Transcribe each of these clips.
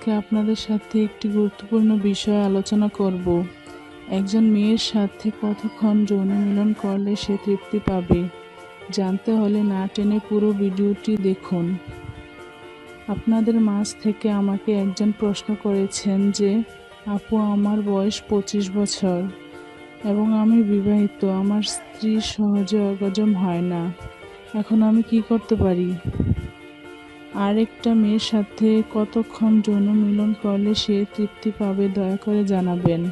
আজকে আপনাদের সাথে একটি গুরুত্বপূর্ণ বিষয় আলোচনা করব। একজন মেয়ের সাথে কতক্ষণ যৌন মিলন করলে সে তৃপ্তি পাবে, জানতে হলে না টেনে পুরো ভিডিওটি দেখুন। আপনাদের মাঝ থেকে আমাকে একজন প্রশ্ন করেছেন যে, আপু, আমার বয়স পঁচিশ বছর এবং আমি বিবাহিত, আমার স্ত্রী সহজে অর্গজম হয় না। এখন আমি কি করতে পারি? আরেকটা মেয়ের সাথে কতক্ষণ যৌন মিলন করলে সে তৃপ্তি পাবে দয়া করে জানাবেন।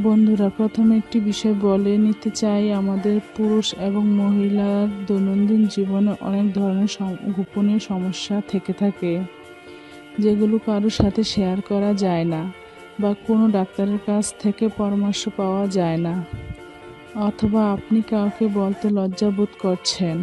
বন্ধুরা, প্রথমে একটি বিষয় বলে নিতে চাই, আমাদের পুরুষ এবং মহিলার দৈনন্দিন জীবনে অনেক ধরনের গোপনীয় সমস্যা থেকে থাকে, যেগুলো কারোর সাথে শেয়ার করা যায় না বা কোনো ডাক্তারের কাছ থেকে পরামর্শ পাওয়া যায় না, অথবা আপনি কাউকে বলতে লজ্জাবোধ করছেন।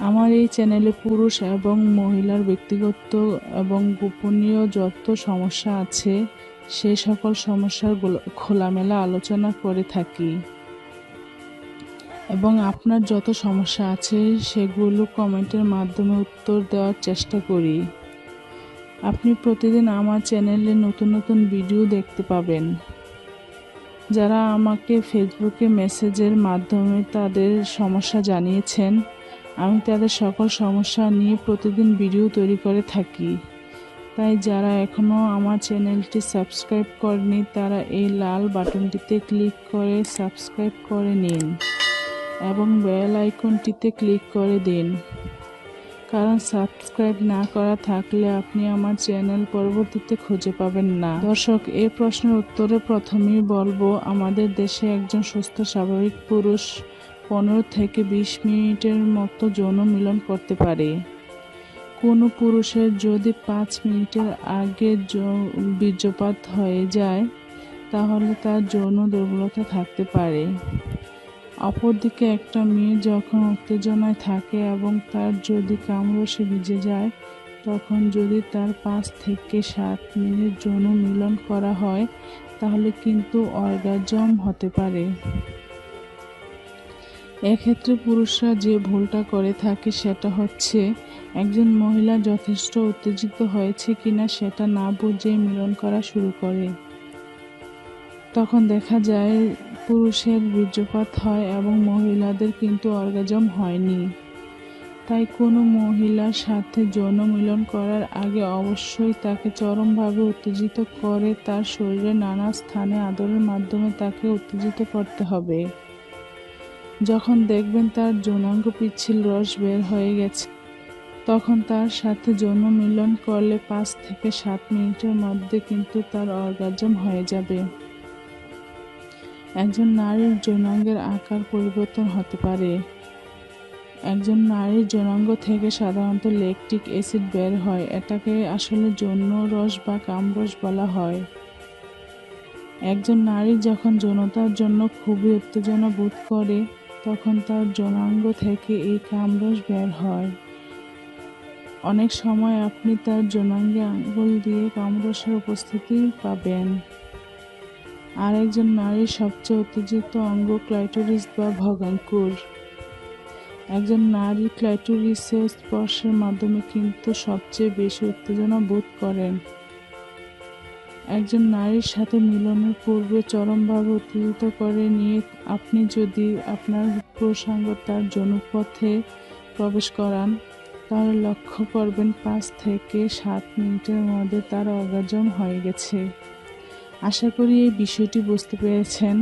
আমার এই চ্যানেলে পুরুষ এবং মহিলার ব্যক্তিগত এবং গোপনীয় যত সমস্যা আছে সেই সকল সমস্যার খোলামেলা আলোচনা করে থাকি। এবং আপনার যত সমস্যা আছে, সেগুলো কমেন্টের মাধ্যমে উত্তর দেওয়ার চেষ্টা করি। আপনি প্রতিদিন আমার চ্যানেলে নতুন নতুন ভিডিও দেখতে পাবেন। যারা আমাকে ফেসবুকে মেসেজের মাধ্যমে তাদের সমস্যা জানিয়েছেন আমি তাদের সকল সমস্যা নিয়ে প্রতিদিন ভিডিও তৈরি করে থাকি। তাই যারা এখনও আমার চ্যানেলটি সাবস্ক্রাইব করেনি, তারা এই লাল বাটনটিতে ক্লিক করে সাবস্ক্রাইব করে নিন এবং বেল আইকনটিতে ক্লিক করে দিন। কারণ সাবস্ক্রাইব না করা থাকলে আপনি আমার চ্যানেল পরবর্তীতে খুঁজে পাবেন না। দর্শক এই প্রশ্নের উত্তরে প্রথমেই বলব, আমাদের দেশে একজন সুস্থ স্বাভাবিক পুরুষ পনেরো থেকে বিশ মিনিটের মতো যৌন মিলন করতে পারে। কোনো পুরুষের যদি পাঁচ মিনিটের আগে বীর্যপাত হয়ে যায়, তাহলে তার যৌন দুর্বলতা থাকতে পারে। অপরদিকে একটা মেয়ে যখন উত্তেজনায় থাকে এবং তার যদি কামরসে ভিজে যায়, তখন যদি তার পাঁচ থেকে সাত মিনিট যৌন মিলন করা হয়, তাহলে কিন্তু অর্গাজম হতে পারে। এক্ষেত্রে পুরুষরা যে ভুলটা করে থাকে সেটা হচ্ছে, একজন মহিলা যথেষ্ট উত্তেজিত হয়েছে কিনা সেটা না বুঝে মিলন করা শুরু করে। তখন দেখা যায়, পুরুষের বীর্যপাত হয় এবং মহিলাদের কিন্তু অর্গাজম হয়নি। তাই কোনো মহিলার সাথে যৌন মিলন করার আগে অবশ্যই তাকে চরমভাবে উত্তেজিত করে তার শরীরে নানা স্থানে আদরের মাধ্যমে তাকে উত্তেজিত করতে হবে। যখন দেখবেন তার যৌনাঙ্গ পিচ্ছিল রস বের হয়ে গেছে, তখন তার সাথে যৌন মিলন করলে পাঁচ থেকে সাত মিনিটের মধ্যে কিন্তু তার অর্গাজম হয়ে যাবে। একজন নারীর যৌনাঙ্গের আকার পরিবর্তন হতে পারে। একজন নারীর যৌনাঙ্গ থেকে সাধারণত লেকটিক অ্যাসিড বের হয়, এটাকে আসলে যৌন রস বা কামরস বলা হয়। একজন নারী যখন যৌনতার জন্য খুবই উত্তেজনা বোধ করে তখন তার জনাঙ্গ থেকে এই কামরস বের হয়। অনেক সময় আপনি তার যৌনাঙ্গে আঙ্গুল দিয়ে কামরসের উপস্থিতি পাবেন। আরেকজন নারীর সবচেয়ে উত্তেজিত অঙ্গ ক্লাইটোরিস বা ভগাঙ্কুর একজন নারী ক্লাইটোরিসের স্পর্শের মাধ্যমে কিন্তু সবচেয়ে বেশি উত্তেজনা বোধ করেন। একজন নারীর সাথে মিলনের পূর্বে চরমভাবে উত্তেজিত করে নিয়ে আপনি যদি আপনার প্রসঙ্গ তার জনপথে প্রবেশ করান, তাহলে লক্ষ্য করবেন পাঁচ থেকে সাত মিনিটের মধ্যে তার অগাজন হয়ে গেছে। আশা করি এই বিষয়টি বুঝতে পেরেছেন।